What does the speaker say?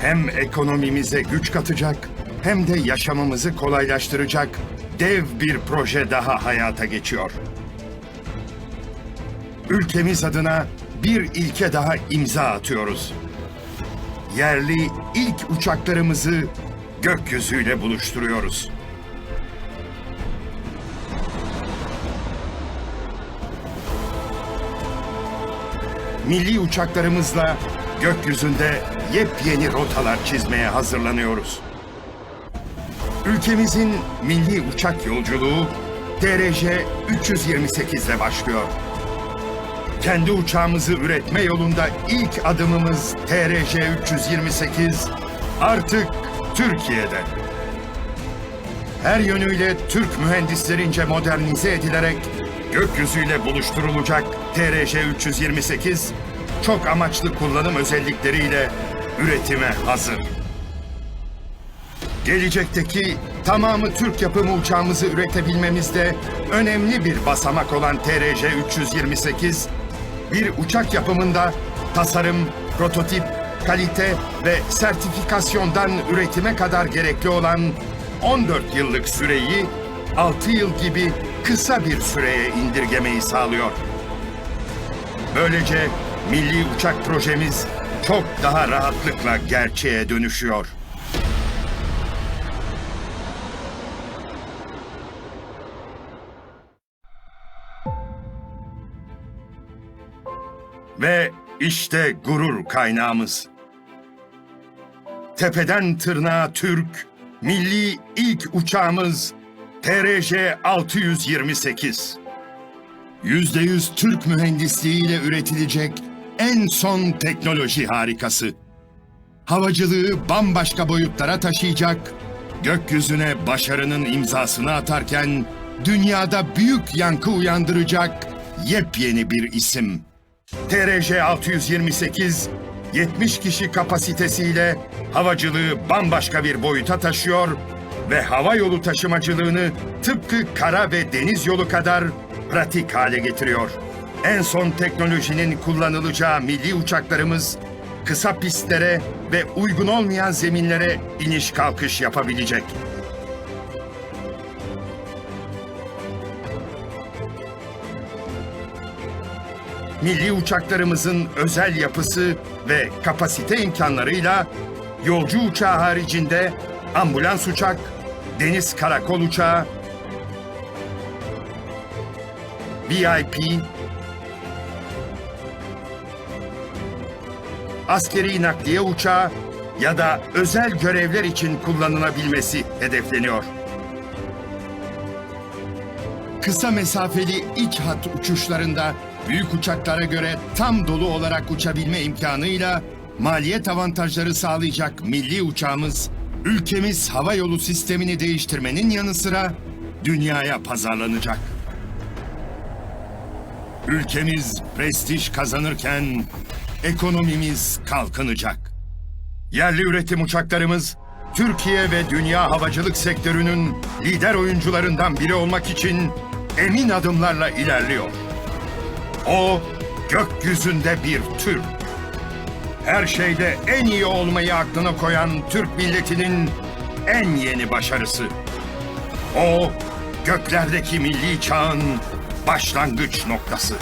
Hem ekonomimize güç katacak hem de yaşamımızı kolaylaştıracak dev bir proje daha hayata geçiyor. Ülkemiz adına bir ilke daha imza atıyoruz. Yerli ilk uçaklarımızı gökyüzüyle buluşturuyoruz. milli uçaklarımızla gökyüzünde yepyeni rotalar çizmeye hazırlanıyoruz. Ülkemizin milli uçak yolculuğu DRJ 328 ile başlıyor. Kendi uçağımızı üretme yolunda ilk adımımız TRJ 328 artık Türkiye'de. Her yönüyle Türk mühendislerince modernize edilerek gökyüzüyle buluşturulacak TRJ 328 çok amaçlı kullanım özellikleriyle üretime hazır. Gelecekteki tamamı Türk yapımı uçağımızı üretebilmemizde önemli bir basamak olan TRJ 328, bir uçak yapımında tasarım, prototip, kalite ve sertifikasyondan üretime kadar gerekli olan 14 yıllık süreyi 6 yıl gibi kısa bir süreye indirgemeyi sağlıyor. Böylece milli uçak projemiz çok daha rahatlıkla gerçeğe dönüşüyor. Ve işte gurur kaynağımız. Tepeden tırnağa Türk, milli ilk uçağımız TRJ 628. %100 Türk mühendisliğiyle üretilecek en son teknoloji harikası. Havacılığı bambaşka boyutlara taşıyacak, gökyüzüne başarının imzasını atarken dünyada büyük yankı uyandıracak yepyeni bir isim. TRJ 628 70 kişi kapasitesiyle havacılığı bambaşka bir boyuta taşıyor ve hava yolu taşımacılığını tıpkı kara ve deniz yolu kadar pratik hale getiriyor. En son teknolojinin kullanılacağı milli uçaklarımız kısa pistlere ve uygun olmayan zeminlere iniş kalkış yapabilecek. milli uçaklarımızın özel yapısı ve kapasite imkanlarıyla yolcu uçağı haricinde ambulans uçak, deniz karakol uçağı, VIP, askeri nakliye uçağı ya da özel görevler için kullanılabilmesi hedefleniyor. Kısa mesafeli iç hat uçuşlarında büyük uçaklara göre tam dolu olarak uçabilme imkanıyla maliyet avantajları sağlayacak milli uçağımız, ülkemiz hava yolu sistemini değiştirmenin yanı sıra dünyaya pazarlanacak. Ülkemiz prestij kazanırken ekonomimiz kalkınacak. Yerli üretim uçaklarımız Türkiye ve dünya havacılık sektörünün lider oyuncularından biri olmak için emin adımlarla ilerliyor. O gökyüzünde bir Türk. Her şeyde en iyi olmayı aklına koyan Türk milletinin en yeni başarısı. O göklerdeki milli çağın başlangıç noktası.